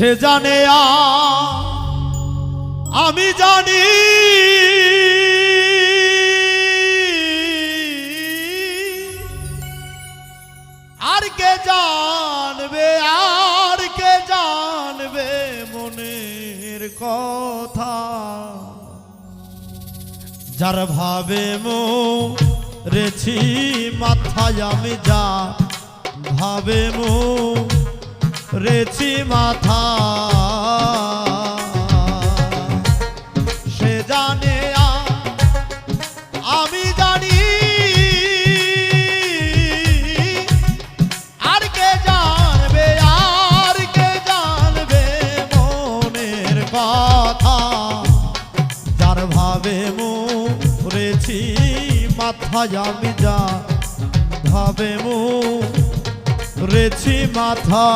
সে জানে আমি জানি। আর কে জানবে, আর কে জানবে মনের কথা? যার ভাবে মো রেছি মাথায় আমি যা, ভাবে মো রেছি মাথা। সে জানে আমি জানি। কে জানবে, আর কে জানবে মনের কথা? যার ভাবে মরেছি মাথায়, আমি যা ভাবে মরেছি মাথা।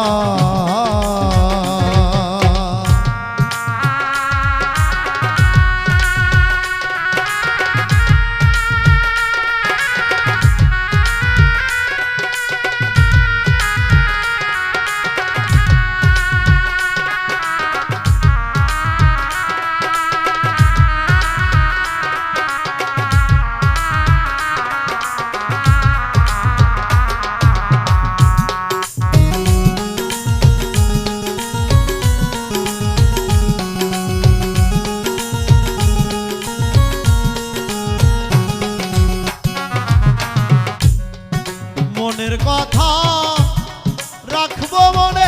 মনের কথা রাখব মনে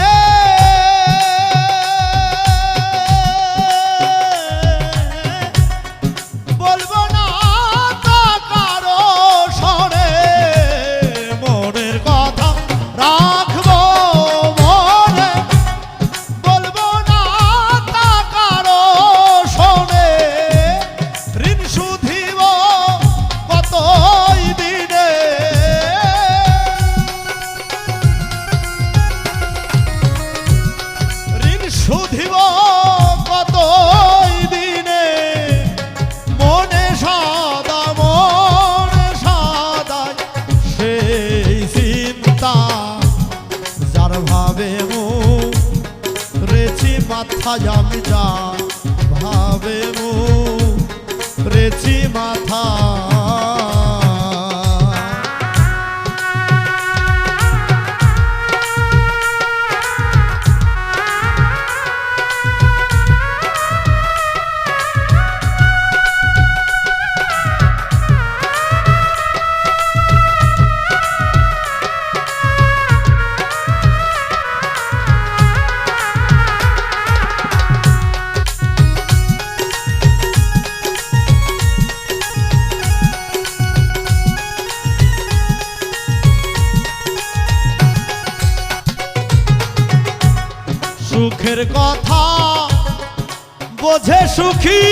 মাথায় আমি যা ভাবে মু রেছি মাথা। সুখের কথা বোঝে সুখী।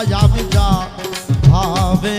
মাথায় আমি যা ভাবে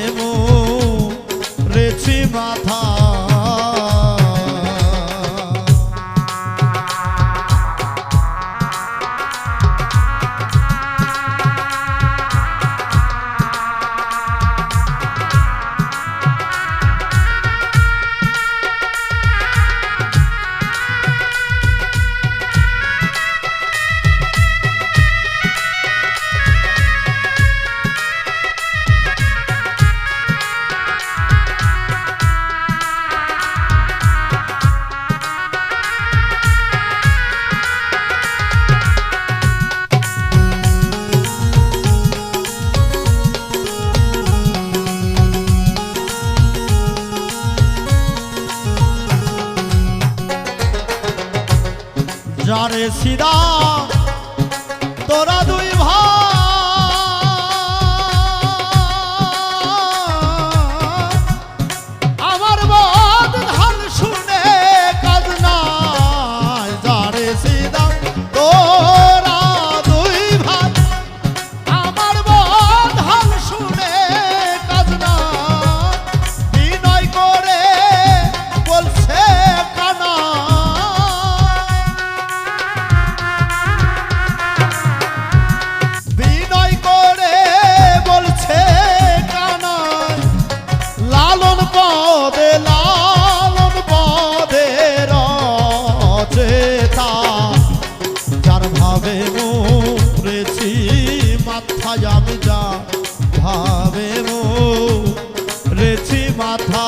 আরে সিদা তোরা দু মাথায় আমি যা ভাবে রেছি মাথা